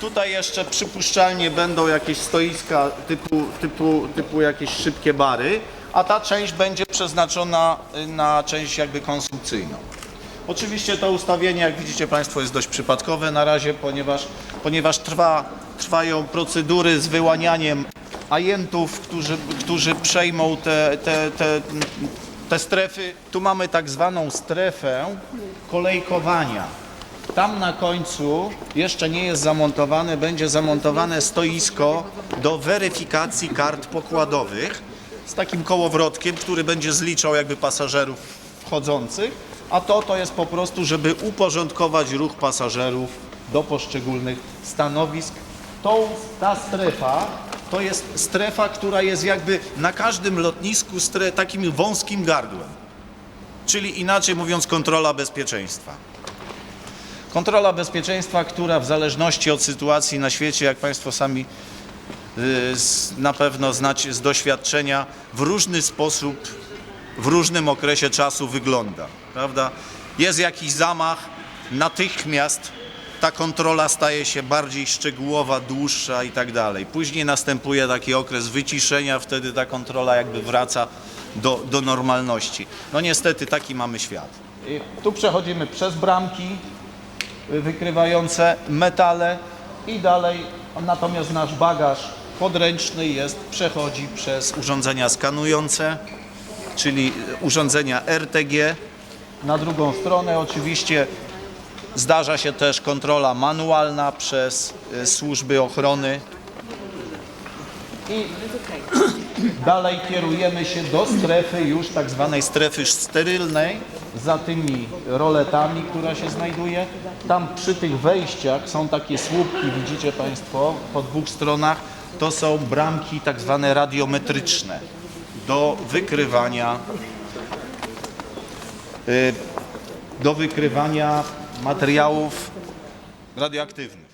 Tutaj jeszcze przypuszczalnie będą jakieś stoiska typu, typu, typu jakieś szybkie bary, a ta część będzie przeznaczona y, na część jakby konsumpcyjną. Oczywiście to ustawienie, jak widzicie Państwo, jest dość przypadkowe na razie, ponieważ, ponieważ trwa, trwają procedury z wyłanianiem agentów, którzy, którzy przejmą te, te, te, te strefy. Tu mamy tak zwaną strefę kolejkowania. Tam na końcu jeszcze nie jest zamontowane, będzie zamontowane stoisko do weryfikacji kart pokładowych z takim kołowrotkiem, który będzie zliczał jakby pasażerów wchodzących, a to to jest po prostu, żeby uporządkować ruch pasażerów do poszczególnych stanowisk. Ta strefa to jest strefa, która jest jakby na każdym lotnisku takim wąskim gardłem, czyli inaczej mówiąc kontrola bezpieczeństwa. Kontrola bezpieczeństwa, która w zależności od sytuacji na świecie, jak Państwo sami y, na pewno znacie z doświadczenia, w różny sposób, w różnym okresie czasu wygląda. Prawda? Jest jakiś zamach, natychmiast ta kontrola staje się bardziej szczegółowa, dłuższa i tak dalej. Później następuje taki okres wyciszenia, wtedy ta kontrola jakby wraca do, do normalności. No niestety taki mamy świat. I tu przechodzimy przez bramki, wykrywające metale i dalej natomiast nasz bagaż podręczny jest, przechodzi przez urządzenia skanujące, czyli urządzenia RTG. Na drugą stronę oczywiście zdarza się też kontrola manualna przez y, służby ochrony. I dalej kierujemy się do strefy już tak zwanej strefy sterylnej za tymi roletami, która się znajduje. Tam przy tych wejściach są takie słupki, widzicie Państwo, po dwóch stronach. To są bramki tak zwane radiometryczne do wykrywania y, do wykrywania materiałów radioaktywnych.